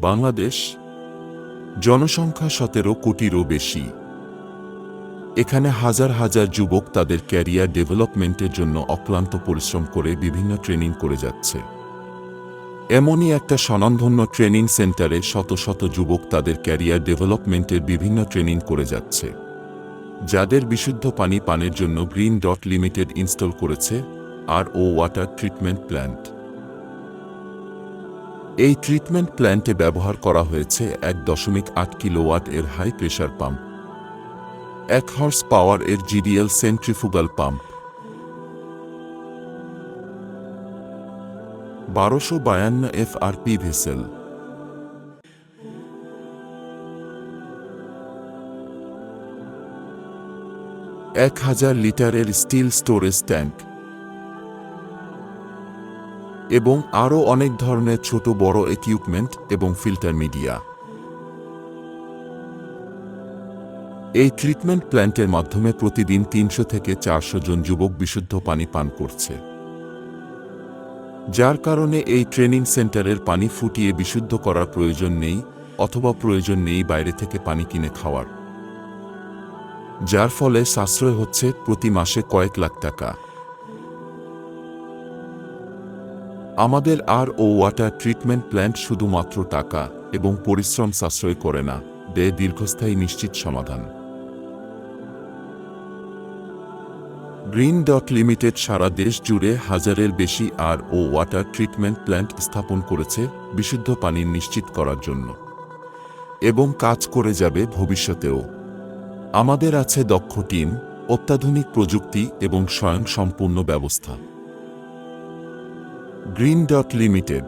বাংলাদেশ জনসংখ্যা সতেরো কোটিরও বেশি। এখানে হাজার হাজার যুবক তাদের ক্যারিয়ার ডেভেলপমেন্টের জন্য অক্লান্ত পরিশ্রম করে বিভিন্ন ট্রেনিং করে যাচ্ছে। এমনই একটা স্বনামধন্য ট্রেনিং সেন্টারে শত শত যুবক তাদের ক্যারিয়ার ডেভেলপমেন্টের বিভিন্ন ট্রেনিং করে যাচ্ছে। যাদের বিশুদ্ধ পানি পানের জন্য গ্রিন ডট লিমিটেড ইনস্টল করেছে R O water treatment plant. এই ট্রিটমেন্ট প্ল্যান্টে ব্যবহার করা হয়েছে এক দশমিক আট কিলোওয়াট এর হাই প্রেশার পাম্প এক হর্স পাওয়ার এর জিডিএল সেন্ট্রিফুগাল পাম্প বারোশো বায়ান্ন এফ আর পি ভেসেল এক হাজার লিটারের স্টিল স্টোরেজ ট্যাঙ্ক এবং আরও অনেক ধরনের ছোট বড় ইকুইপমেন্ট এবং ফিল্টার মিডিয়া এই ট্রিটমেন্ট প্ল্যান্টের মাধ্যমে প্রতিদিন তিনশো থেকে চারশো জন যুবক বিশুদ্ধ পানি পান করছে। যার কারণে এই ট্রেনিং সেন্টারের পানি ফুটিয়ে বিশুদ্ধ করার প্রয়োজন নেই অথবা প্রয়োজন নেই বাইরে থেকে পানি কিনে খাওয়ার। যার ফলে সাশ্রয় হচ্ছে প্রতি মাসে কয়েক লাখ টাকা। আমাদের R O water treatment plant শুধুমাত্র টাকা এবং পরিশ্রম সাশ্রয় করে না দেয় দীর্ঘস্থায়ী নিশ্চিত সমাধান। গ্রিন ডট লিমিটেড সারা দেশ জুড়ে হাজারের বেশি R O water treatment plant স্থাপন করেছে বিশুদ্ধ পানি নিশ্চিত করার জন্য। এবং কাজ করে যাবে ভবিষ্যতেও। আমাদের আছে দক্ষ টিম, অত্যাধুনিক প্রযুক্তি এবং স্বয়ংসম্পূর্ণ ব্যবস্থা। Green dot limited